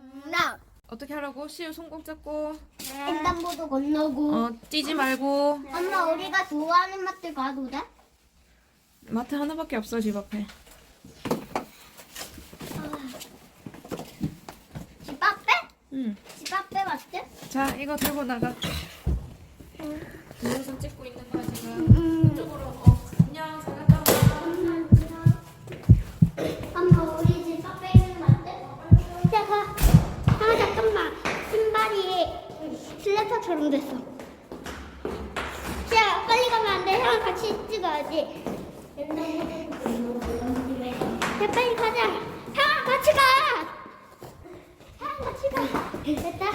정답. 어떻게 하라고? 시우 손꼭 잡고 횡단보도 건너고. 어 뛰지 말고 엄마 우리가 좋아하는 맛들 가도 돼? 마트 하나밖에 없어 집 앞에 집 앞에? 응. 집 앞에 맞지? 자 이거 들고 나가 동영상 찍고 있는 거야 지금 음. 이쪽으로 어 슬래퍼처럼 됐어. 야 빨리 가면 안 돼. 형 같이 찍어야지. 야 빨리 가자. 형 같이 가. 형 같이 가. 됐다.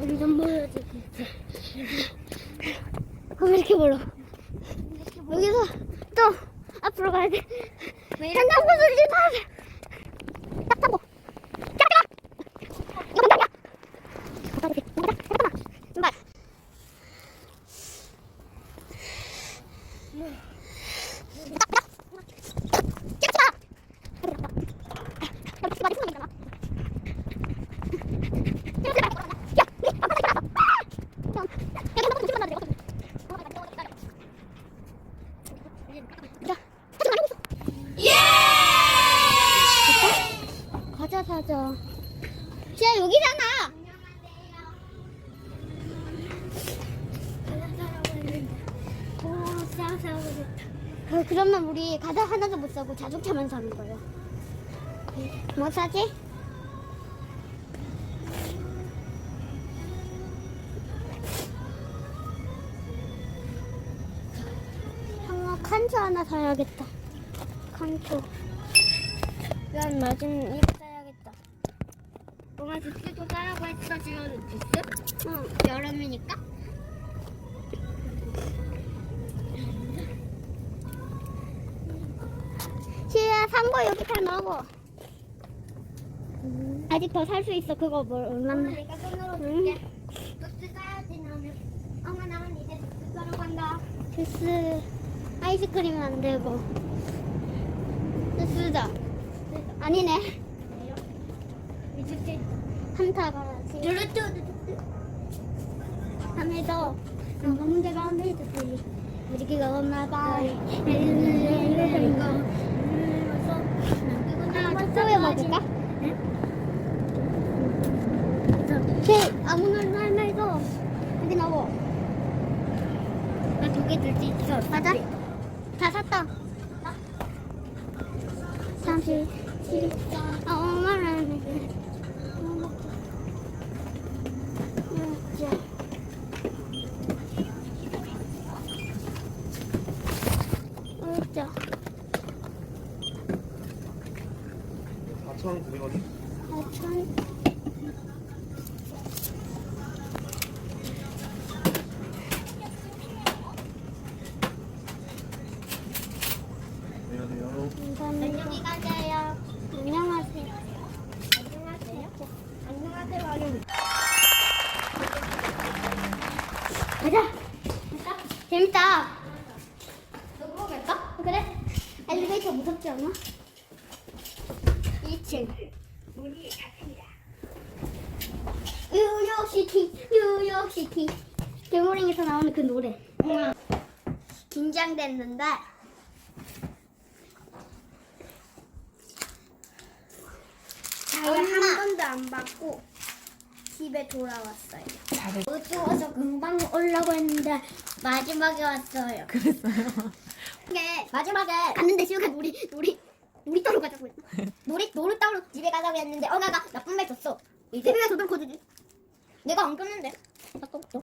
우리 좀 보여주겠어. 그럼 이렇게 멀어. 여기서 또 앞으로 가야 돼. 장난보도 이제 다 돼. 딱. 잠깐만. 이거? 잠깐만. 잠깐만. 잠깐만. 과자 사자. 진짜 여기잖아. 그, 그러면 우리 과자 하나도 못 사고 자동차만 사는 거예요. 뭐 사지? 형아 칸초 하나 사야겠다. 칸초. 난 사야겠다. 엄마 주스도 사라고 했어 지금 주스? 응 여름이니까. 시야 산거 여기 다 넣어. 아직 더 살 수 있어 그거 뭘 얼마나? 내가 손으로 줄게. 주스 사야지 나는. 엄마 나는 이제 주스 사러 간다. 주스 아이스크림 안 되고. 주스다. 아니네. 한타 가야지. 블루투드 하면서 문제가 하면서 우리 가 엄마 봐. 하나 소개 먹을까? 제 아무나 하면서 여기 넣어. 나두개 들수 있어. 맞아? 다 샀다. 37. 아, 엄마는. 자. 자. 4,900원이? 하천. 안녕하세요. 안녕히 가세요. 안녕하세요. 안녕하세요. 안녕하세요. 하면. 가자. 갈까? 재밌다. 너보고 갈까? 그래. 엘리베이터 무섭지 않아? 2층. 우리 갑니다. 뉴욕시티, 뉴욕시티. 개모링에서 나오는 그 노래. 응. 긴장됐는데. 자기 한 번도 안 받고 집에 돌아왔어요. 잘해 어두워서 금방 오려고 했는데 마지막에 왔어요. 그랬어요 이게 마지막에 갔는데 시우가 놀이 놀이 놀이터로 가자고 했어. 놀이 놀이터로 집에 가자고 했는데 엄마가 나쁜 말 줬어. TV가 저도 거주지. 내가 안 줘.